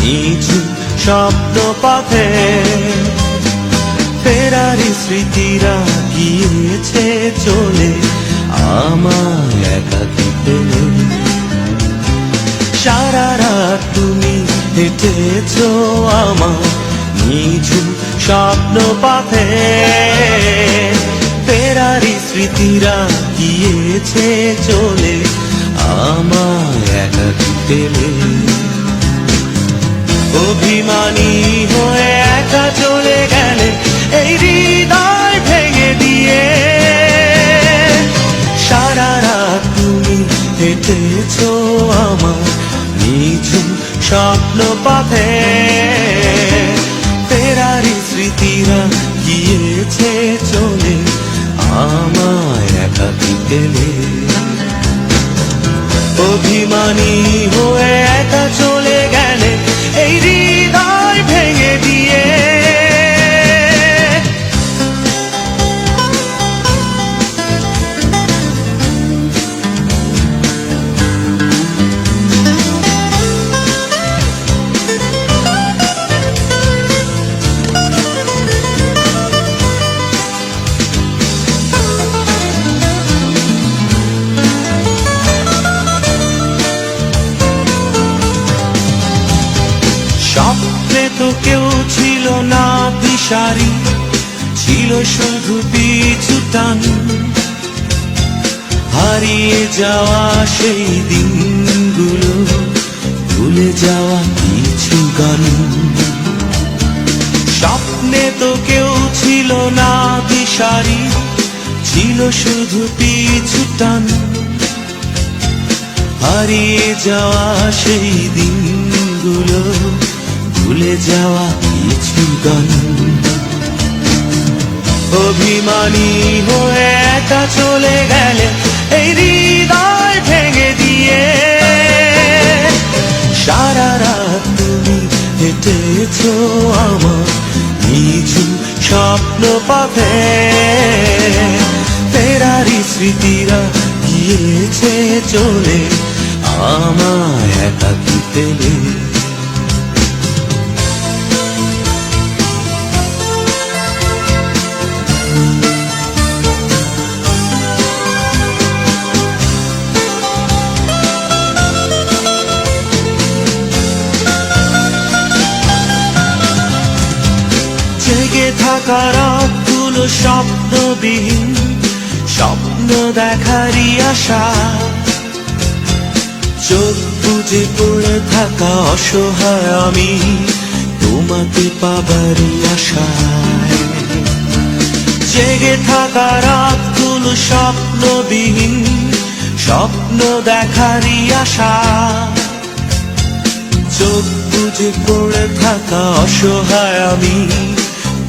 নিঝু স্বপ্ন পথে। ফেরারি স্মৃতিরা গিয়েছে চলে আমার একাকি পেলে সারা রাত তুমি হেঁটেছ আমার নিঝু স্বপ্ন পথে। ফেরারি স্মৃতিরা গিয়েছে চলে আমার একাকি পেলে। অভিমানী হয়ে একা চলে গেলে এই হৃদয় ভেঙে দিয়ে। সারা রাত তুমি হেঁটেছ আমার নিঝু স্বপ্ন পথে। ফেরারি স্মৃতিরা গিয়েছে চলে আমায় একা পেলে। অভিমানী তো কেউ ছিল না দিশারি ছিল শুধু পিছু টান। হারিয়ে যাওয়া সেই দিনগুলো, ভুলে যাওয়া কিছু গান স্বপ্নে তো কেউ ছিল না দিশারি ছিল শুধু পিছু টান। হারিয়ে যাওয়া সেই দিনগুলো ভুলে যাওয়া কিছু গান। অভিমানী হয়ে একা চলে গেলে এই হৃদয় ভেঙে দিয়ে। সারা রাত তুমি হেঁটেছ আমার নিঝু স্বপ্ন পথে ফেরারি স্মৃতিরা গিয়েছে চলে, আমায় একাকি পেলে। থাকা রাতগুলো স্বপ্নবিহীন স্বপ্ন দেখারই আশা। চোখ বুঝে পড়ে থাকা অসহায় আমি, তোমাকে পাবারই আশায়। জেগে থাকা রাতগুলো স্বপ্নবিহীন স্বপ্ন দেখারই আশা। চোখ বুঝে পড়ে থাকা অসহায় আমি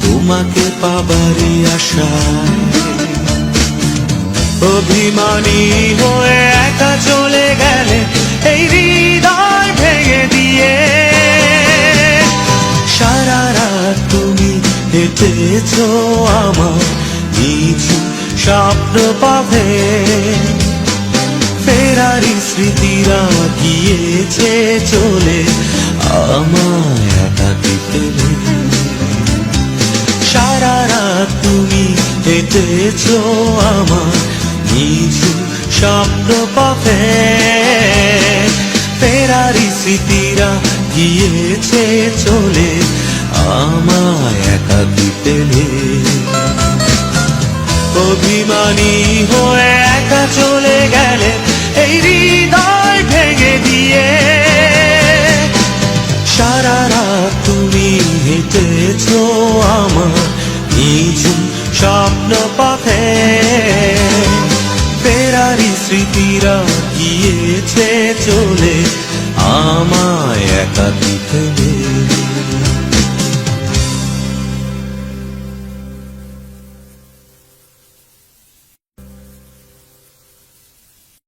তোমাকে পাবারই আশায় অভিমানী হয়ে একা চলে গেলে এই হৃদয় ভেঙে দিয়ে। সারা রাত তুমি হেঁটেছ আমার নিঝু স্বপ্ন পাবে। ফেরারি স্মৃতিরা গিয়েছে চলে আমায় হেঁটেছ আমার নিঝু স্বপ্ন পাবে। ফেরারি স্মৃতিরা গিয়েছে চলে গিয়েছে চলে